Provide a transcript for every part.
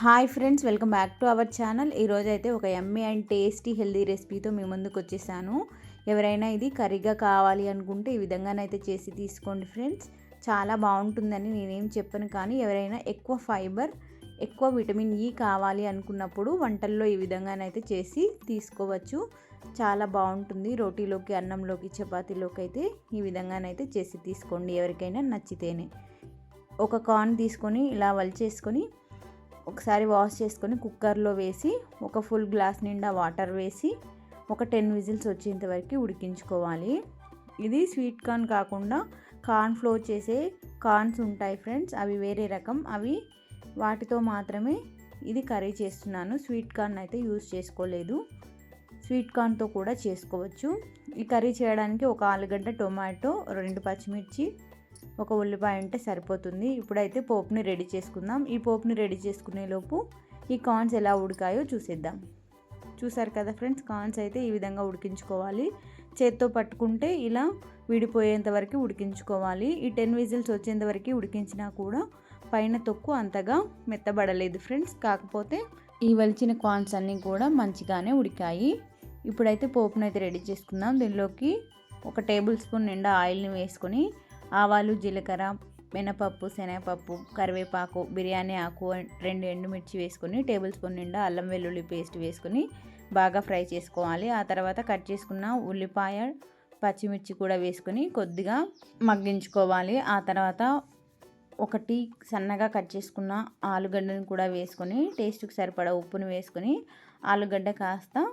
Hi friends welcome back to our channel. ఈరోజు అయితే ఒక ఎమ్మీ అండ్ టేస్టీ హెల్దీ రెసిపీతో మీ ముందుకు వచ్చేసాను. ఎవరైనా ఇది కర్రీగా కావాలి అనుకుంటే ఈ విధంగానైతే చేసి తీసుకోండి ఫ్రెండ్స్. చాలా బాగుంటుందని నేనేం చెప్పను కానీ ఎవరైనా ఎక్కువ ఫైబర్ ఎక్కువ విటమిన్ ఈ కావాలి అనుకున్నప్పుడు వంటల్లో ఈ విధంగానైతే చేసి తీసుకోవచ్చు. చాలా బాగుంటుంది. రోటీలోకి అన్నంలోకి చపాతీలోకి అయితే ఈ విధంగానైతే చేసి తీసుకోండి ఎవరికైనా నచ్చితేనే. ఒక కార్న్ తీసుకొని ఇలా వలిచేసుకొని ఒకసారి వాష్ చేసుకొని కుక్కర్లో వేసి ఒక ఫుల్ గ్లాస్ నిండా వాటర్ వేసి ఒక టెన్ విజిల్స్ వచ్చేంత వరకు ఉడికించుకోవాలి. ఇది స్వీట్ కార్న్ కాకుండా కార్న్ ఫ్లోర్ చేసే కార్న్స్ ఉంటాయి ఫ్రెండ్స్ అవి వేరే రకం. అవి వాటితో మాత్రమే ఇది కర్రీ చేస్తున్నాను. స్వీట్ కార్న్ అయితే యూజ్ చేసుకోలేదు. స్వీట్ కార్న్తో కూడా చేసుకోవచ్చు. ఈ కర్రీ చేయడానికి ఒక ఆలుగడ్డ టొమాటో రెండు పచ్చిమిర్చి ఒక ఉల్లిపాయ ఉంటే సరిపోతుంది. ఇప్పుడైతే పోపుని రెడీ చేసుకుందాం. ఈ పోపుని రెడీ చేసుకునే లోపు ఈ కార్న్స్ ఎలా ఉడికాయో చూసేద్దాం. చూసారు కదా ఫ్రెండ్స్ కార్న్స్ అయితే ఈ విధంగా ఉడికించుకోవాలి. చేత్తో పట్టుకుంటే ఇలా విడిపోయేంత వరకు ఉడికించుకోవాలి. ఈ టెన్ విజిల్స్ వచ్చేంత వరకు ఉడికించినా కూడా పైన తొక్కు అంతగా మెత్తబడలేదు ఫ్రెండ్స్. కాకపోతే ఈ వలిచిన కార్న్స్ అన్నీ కూడా మంచిగానే ఉడికాయి. ఇప్పుడైతే పోపునైతే రెడీ చేసుకుందాం. దీనిలోకి ఒక టేబుల్ స్పూన్ నిండా ఆయిల్ని వేసుకొని ఆవాలు జీలకర్ర మినపప్పు శనగపప్పు కరివేపాకు బిర్యానీ ఆకు రెండు ఎండుమిర్చి వేసుకొని టేబుల్ స్పూన్ నిండా అల్లం వెల్లుల్లి పేస్ట్ వేసుకొని బాగా ఫ్రై చేసుకోవాలి. ఆ తర్వాత కట్ చేసుకున్న ఉల్లిపాయ పచ్చిమిర్చి కూడా వేసుకుని కొద్దిగా మగ్గించుకోవాలి. ఆ తర్వాత ఒకటి సన్నగా కట్ చేసుకున్న ఆలుగడ్డను కూడా వేసుకొని టేస్ట్కి సరిపడా ఉప్పును వేసుకొని ఆలుగడ్డ కాస్త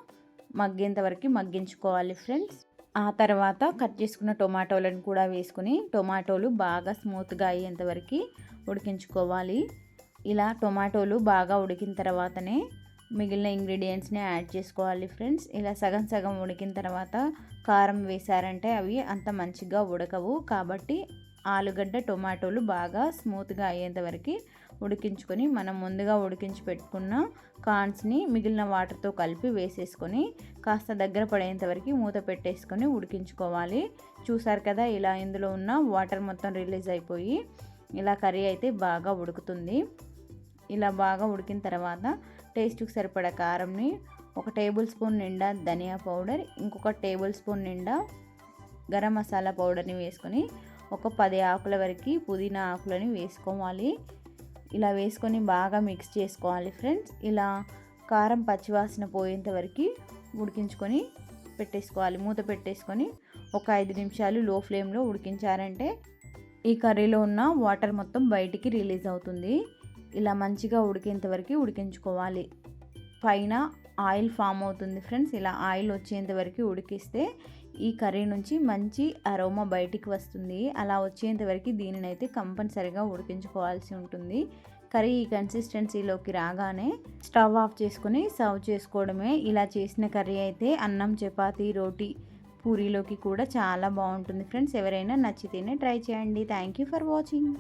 మగ్గేంత వరకు మగ్గించుకోవాలి ఫ్రెండ్స్. ఆ తర్వాత కట్ చేసుకున్న టొమాటోలను కూడా వేసుకుని టొమాటోలు బాగా స్మూత్గా అయ్యేంతవరకు ఉడికించుకోవాలి. ఇలా టొమాటోలు బాగా ఉడికిన తర్వాతనే మిగిలిన ఇంగ్రీడియంట్స్ని యాడ్ చేసుకోవాలి ఫ్రెండ్స్. ఇలా సగం సగం ఉడికిన తర్వాత కారం వేశారంటే అవి అంత మంచిగా ఉడకవు. కాబట్టి ఆలుగడ్డ టొమాటోలు బాగా స్మూత్గా అయ్యేంతవరకు ఉడికించుకొని మనం ముందుగా ఉడికించి పెట్టుకున్న కార్న్స్ని మిగిలిన వాటర్తో కలిపి వేసేసుకొని కాస్త దగ్గర పడేంత వరకు మూత పెట్టేసుకొని ఉడికించుకోవాలి. చూసారు కదా ఇలా ఇందులో ఉన్న వాటర్ మొత్తం రిలీజ్ అయిపోయి ఇలా కర్రీ అయితే బాగా ఉడుకుతుంది. ఇలా బాగా ఉడికిన తర్వాత టేస్ట్కి సరిపడా కారంని ఒక టేబుల్ స్పూన్ నిండా ధనియా పౌడర్ ఇంకొక టేబుల్ స్పూన్ నిండా గరం మసాలా పౌడర్ని వేసుకొని ఒక పది ఆకుల వరకు పుదీనా ఆకులని వేసుకోవాలి. ఇలా వేసుకొని బాగా మిక్స్ చేసుకోవాలి ఫ్రెండ్స్ ఇలా కారం పచ్చివాసన పోయేంత వరకు ఉడికించుకొని పెట్టేసుకోవాలి. మూత పెట్టేసుకొని ఒక ఐదు నిమిషాలు లో ఫ్లేమ్లో ఉడికించారంటే ఈ కర్రీలో ఉన్న వాటర్ మొత్తం బయటికి రిలీజ్ అవుతుంది. ఇలా మంచిగా ఉడికేంత వరకు ఉడికించుకోవాలి. పైన ఆయిల్ ఫామ్ అవుతుంది ఫ్రెండ్స్ ఇలా ఆయిల్ వచ్చేంత వరకు ఉడికిస్తే ఈ కర్రీ నుంచి మంచి అరోమా బయటికి వస్తుంది. అలా వచ్చేంతవరకు దీనిని అయితే కంపల్సరిగా ఉడికించుకోవాల్సి ఉంటుంది. కర్రీ ఈ కన్సిస్టెన్సీలోకి రాగానే స్టవ్ ఆఫ్ చేసుకుని సర్వ్ చేసుకోవడమే. ఇలా చేసిన కర్రీ అయితే అన్నం చపాతీ రోటీ పూరీలోకి కూడా చాలా బాగుంటుంది. ఫ్రెండ్స్ ఎవరైనా నచ్చితేనే ట్రై చేయండి. Thank you for watching.